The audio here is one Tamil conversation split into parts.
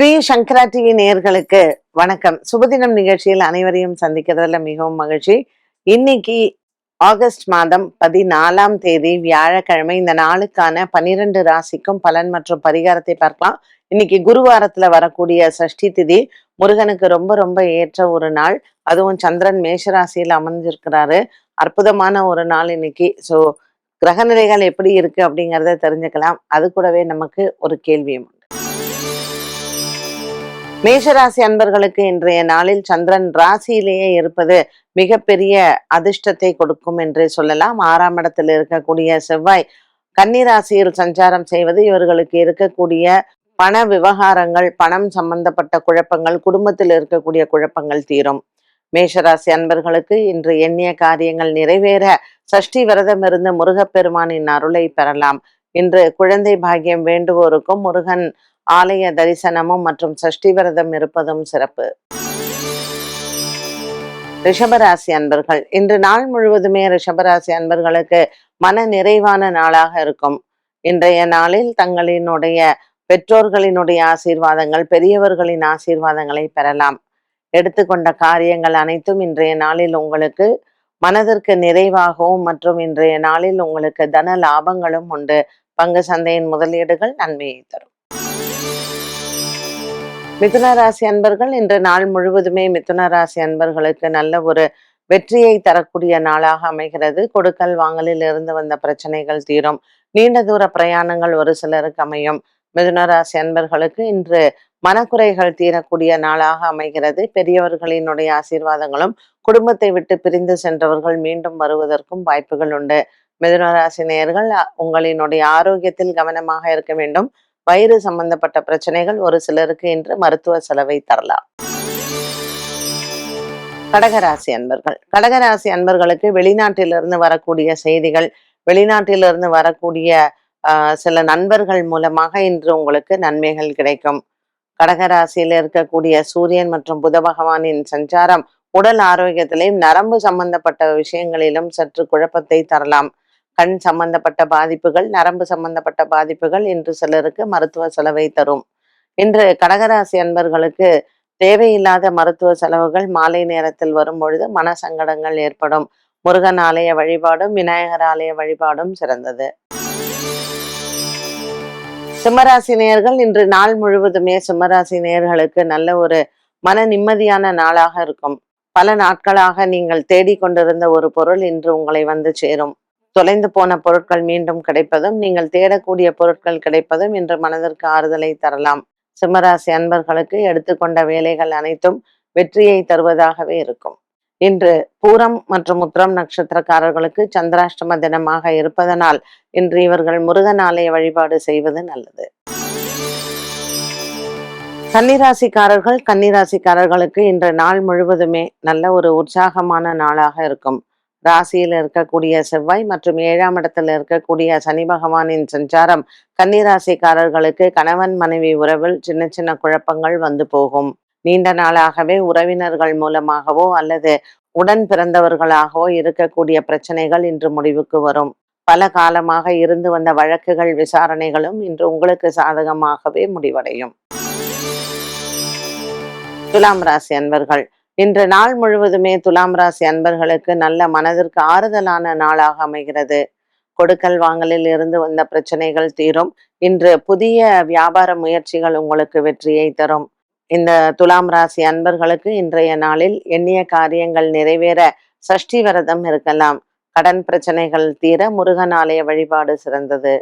ஸ்ரீ சங்கரா டிவி நேர்களுக்கு வணக்கம். சுபதினம் நிகழ்ச்சியில் அனைவரையும் சந்திக்கிறதுல மிகவும் மகிழ்ச்சி. இன்னைக்கு ஆகஸ்ட் மாதம் பதினாலாம் தேதி வியாழக்கிழமை. இந்த நாளுக்கான பனிரெண்டு ராசிக்கும் பலன் மற்றும் பரிகாரத்தை பார்க்கலாம். இன்னைக்கு குருவாரத்துல வரக்கூடிய சஷ்டி திதி முருகனுக்கு ரொம்ப ரொம்ப ஏற்ற ஒரு நாள். அதுவும் சந்திரன் மேஷராசியில் அமர்ந்திருக்கிறாரு. அற்புதமான ஒரு நாள் இன்னைக்கு. ஸோ கிரகநிலைகள் எப்படி இருக்கு அப்படிங்கிறத தெரிஞ்சுக்கலாம். அது கூடவே நமக்கு ஒரு கேள்வியும் மேஷராசி அன்பர்களுக்கு இன்றைய நாளில் சந்திரன் ராசியிலேயே இருப்பது மிகப்பெரிய அதிர்ஷ்டத்தை கொடுக்கும் என்று சொல்லலாம். ஆறாம் இடத்தில் இருக்கக்கூடிய செவ்வாய் கன்னிராசியில் சஞ்சாரம் செய்வது இவர்களுக்கு இருக்கக்கூடிய பண விவகாரங்கள் பணம் சம்பந்தப்பட்ட குழப்பங்கள் குடும்பத்தில் இருக்கக்கூடிய குழப்பங்கள் தீரும். மேஷராசி அன்பர்களுக்கு இன்று எண்ணிய காரியங்கள் நிறைவேற சஷ்டி விரதம் இருந்து முருகப்பெருமானின் அருளை பெறலாம். இன்று குழந்தை பாக்கியம் வேண்டுவோருக்கும் முருகன் ஆலய தரிசனமும் மற்றும் சஷ்டி விரதம் இருப்பதும் சிறப்பு. ரிஷபராசி அன்பர்கள் இன்று நாள் முழுவதுமே ரிஷபராசி அன்பர்களுக்கு மன நிறைவான நாளாக இருக்கும். இன்றைய நாளில் தங்களினுடைய பெற்றோர்களினுடைய ஆசீர்வாதங்கள் பெரியவர்களின் ஆசீர்வாதங்களை பெறலாம். எடுத்துக்கொண்ட காரியங்கள் அனைத்தும் இன்றைய நாளில் உங்களுக்கு மனதிற்கு நிறைவாகவும் மற்றும் இன்றைய நாளில் உங்களுக்கு தன லாபங்களும் உண்டு. பங்கு சந்தையின் முதலீடுகள் நன்மையை தரும். மிதுன ராசி அன்பர்கள் இன்று நாள் முழுவதுமே மிதுன ராசி அன்பர்களுக்கு நல்ல ஒரு வெற்றியை தரக்கூடிய நாளாக அமைகிறது. கொடுக்கல் வாங்கலில் இருந்து வந்த பிரச்சனைகள் தீரும். நீண்ட தூர பிரயாணங்கள் ஒரு சிலருக்கு அமையும். மிதுன ராசி அன்பர்களுக்கு இன்று மனக்குறைகள் தீரக்கூடிய நாளாக அமைகிறது. பெரியவர்களினுடைய ஆசீர்வாதங்களும் குடும்பத்தை விட்டு பிரிந்து சென்றவர்கள் மீண்டும் வருவதற்கும் வாய்ப்புகள் உண்டு. மிதுன ராசி நேயர்கள் உங்களினுடைய ஆரோக்கியத்தில் கவனமாக இருக்க வேண்டும். வயிறு சம்பந்தப்பட்ட பிரச்சனைகள் ஒரு சிலருக்கு இன்று மருத்துவ செலவை தரலாம். கடகராசி அன்பர்கள். கடகராசி அன்பர்களுக்கு வெளிநாட்டிலிருந்து வரக்கூடிய செய்திகள் வெளிநாட்டிலிருந்து வரக்கூடிய ஆஹ் சில நண்பர்கள் மூலமாக இன்று உங்களுக்கு நன்மைகள் கிடைக்கும். கடகராசியில் இருக்கக்கூடிய சூரியன் மற்றும் புத பகவானின் சஞ்சாரம் உடல் ஆரோக்கியத்திலையும் நரம்பு சம்பந்தப்பட்ட விஷயங்களிலும் சற்று குழப்பத்தை தரலாம். கண் சம்பந்தப்பட்ட பாதிப்புகள் நரம்பு சம்பந்தப்பட்ட பாதிப்புகள் இன்று சிலருக்கு மருத்துவ செலவை தரும். இன்று கடகராசி அன்பர்களுக்கு தேவையில்லாத மருத்துவ செலவுகள் மாலை நேரத்தில் வரும் பொழுது மன சங்கடங்கள் ஏற்படும். முருகன் ஆலய வழிபாடும் விநாயகர் ஆலய வழிபாடும் சிறந்தது. சிம்மராசி நேயர்கள் இன்று நாள் முழுவதுமே சிம்மராசி நேயர்களுக்கு நல்ல ஒரு மன நிம்மதியான நாளாக இருக்கும். பல நாட்களாக நீங்கள் தேடிக்கொண்டிருந்த ஒரு பொருள் இன்று உங்களை வந்து சேரும். தொலைந்து போன பொருட்கள் மீண்டும் கிடைப்பதும் நீங்கள் தேடக்கூடிய பொருட்கள் கிடைப்பதும் இன்று மனதிற்கு ஆறுதலை தரலாம். சிம்மராசி அன்பர்களுக்கு எடுத்துக்கொண்ட வேலைகள் அனைத்தும் வெற்றியை தருவதாகவே இருக்கும். இன்று பூரம் மற்றும் உத்திரம் நட்சத்திரக்காரர்களுக்கு சந்திராஷ்டம தினமாக இருப்பதனால் இன்று இவர்கள் முருகன் ஆலய வழிபாடு செய்வது நல்லது. கன்னிராசிக்காரர்கள் கன்னிராசிக்காரர்களுக்கு இன்று நாள் முழுவதுமே நல்ல ஒரு உற்சாகமான நாளாக இருக்கும். ராசியில் இருக்கக்கூடிய செவ்வாய் மற்றும் ஏழாம் இடத்தில் இருக்கக்கூடிய சனி பகவானின் சஞ்சாரம் கன்னிராசிக்காரர்களுக்கு கணவன் மனைவி உறவில் சின்ன சின்ன குழப்பங்கள் வந்து போகும். நீண்ட நாளாகவே உறவினர்கள் மூலமாகவோ அல்லது உடன் பிறந்தவர்களாகவோ இருக்கக்கூடிய பிரச்சனைகள் இன்று முடிவுக்கு வரும். பல காலமாக இருந்து வந்த வழக்குகள் விசாரணைகளும் இன்று உங்களுக்கு சாதகமாகவே முடிவடையும். துலாம் ராசி அன்பர்கள் இன்று நாள் முழுவதுமே துலாம் ராசி அன்பர்களுக்கு நல்ல மனதிற்கு ஆறுதலான நாளாக அமைகிறது. கொடுக்கல் வாங்கலில் இருந்து வந்த பிரச்சனைகள் தீரும். இன்று புதிய வியாபார முயற்சிகள் உங்களுக்கு வெற்றியை தரும். இந்த துலாம் ராசி அன்பர்களுக்கு இன்றைய நாளில் எண்ணிய காரியங்கள் நிறைவேற சஷ்டி விரதம் இருக்கலாம். கடன் பிரச்சனைகள் தீர முருகன் ஆலய வழிபாடு சிறந்தது.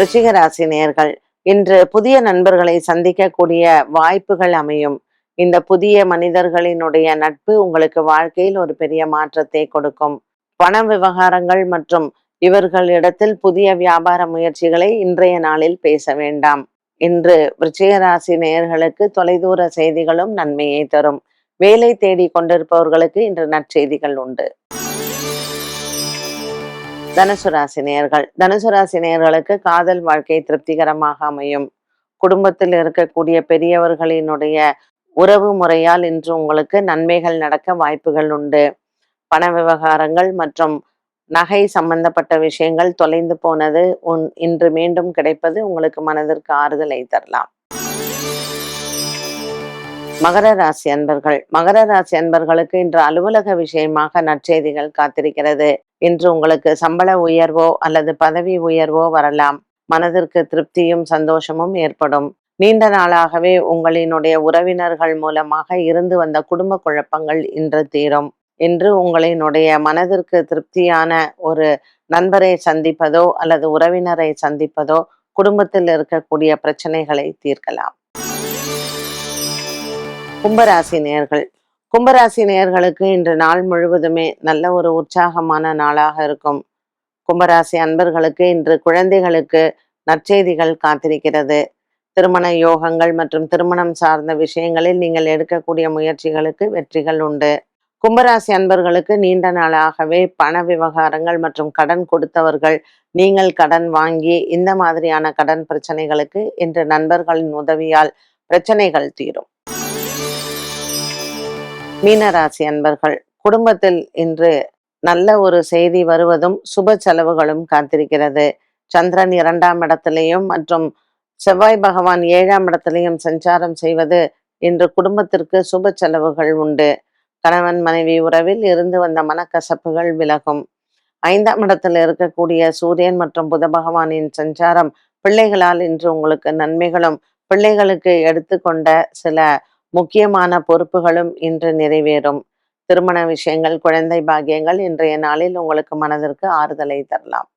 ரிஷிக ராசி நேர்கள் இன்று புதிய நண்பர்களை சந்திக்கக்கூடிய வாய்ப்புகள் அமையும். இந்த புதிய மனிதர்களினுடைய நட்பு உங்களுக்கு வாழ்க்கையில் ஒரு பெரிய மாற்றத்தை கொடுக்கும். பண விவகாரங்கள் மற்றும் இவர்களிடத்தில் புதிய வியாபார முயற்சிகளை இன்றைய நாளில் பேச வேண்டாம். இன்று விருச்சிகராசி நேயர்களுக்கு தொலைதூர செய்திகளும் நன்மையை தரும். வேலை தேடி கொண்டிருப்பவர்களுக்கு இன்று நற்செய்திகள் உண்டு. தனுசு ராசி நேயர்கள். தனுசு ராசி காதல் வாழ்க்கை திருப்திகரமாக அமையும். குடும்பத்தில் இருக்கக்கூடிய பெரியவர்களினுடைய உறவு முறையால் இன்று உங்களுக்கு நன்மைகள் நடக்க வாய்ப்புகள் உண்டு. பண விவகாரங்கள் மற்றும் நகை சம்பந்தப்பட்ட விஷயங்கள் தொலைந்து போனது உன் இன்று மீண்டும் கிடைப்பது உங்களுக்கு மனதிற்கு ஆறுதலை தரலாம். மகர ராசி அன்பர்கள். மகர ராசி அன்பர்களுக்கு இன்று அலுவலக விஷயமாக நற்செய்திகள் காத்திருக்கிறது. இன்று உங்களுக்கு சம்பள உயர்வோ அல்லது பதவி உயர்வோ வரலாம். மனதிற்கு திருப்தியும் சந்தோஷமும் ஏற்படும். நீண்ட நாளாகவே உங்களினுடைய உறவினர்கள் மூலமாக இருந்து வந்த குடும்ப குழப்பங்கள் இன்று தீரும். இன்று உங்களினுடைய மனதிற்கு திருப்தியான ஒரு நண்பரை சந்திப்பதோ அல்லது உறவினரை சந்திப்பதோ குடும்பத்தில் இருக்கக்கூடிய பிரச்சனைகளை தீர்க்கலாம். கும்பராசி நேயர்கள். கும்பராசி நேயர்களுக்கு இன்று நாள் முழுவதுமே நல்ல ஒரு உற்சாகமான நாளாக இருக்கும். கும்பராசி அன்பர்களுக்கு இன்று குழந்தைகளுக்கு நற்செய்திகள் காத்திருக்கிறது. திருமண யோகங்கள் மற்றும் திருமணம் சார்ந்த விஷயங்களில் நீங்கள் எடுக்கக்கூடிய முயற்சிகளுக்கு வெற்றிகள் உண்டு. கும்பராசி அன்பர்களுக்கு நீண்ட நாளாகவே பண விவகாரங்கள் மற்றும் கடன் கொடுத்தவர்கள் நீங்கள் கடன் வாங்கி இந்த மாதிரியான கடன் பிரச்சனைகளுக்கு இன்று நண்பர்களின் உதவியால் பிரச்சனைகள் தீரும். மீனராசி அன்பர்கள் குடும்பத்தில் இன்று நல்ல ஒரு செய்தி வருவதும் சுப செலவுகளும் காத்திருக்கிறது. சந்திரன் இரண்டாம் இடத்திலையும் மற்றும் செவ்வாய் பகவான் ஏழாம் இடத்திலையும் சஞ்சாரம் செய்வது இன்று குடும்பத்திற்கு சுப செலவுகள் உண்டு. கணவன் மனைவி உறவில் இருந்து வந்த மனக்கசப்புகள் விலகும். ஐந்தாம் இடத்தில் இருக்கக்கூடிய சூரியன் மற்றும் புத பகவானின் சஞ்சாரம் பிள்ளைகளால் இன்று உங்களுக்கு நன்மைகளும் பிள்ளைகளுக்கு எடுத்துக்கொண்ட சில முக்கியமான பொறுப்புகளும் இன்று நிறைவேறும். திருமண விஷயங்கள் குழந்தை பாக்கியங்கள் இன்றைய நாளில் உங்களுக்கு மனதிற்கு ஆறுதலை தரலாம்.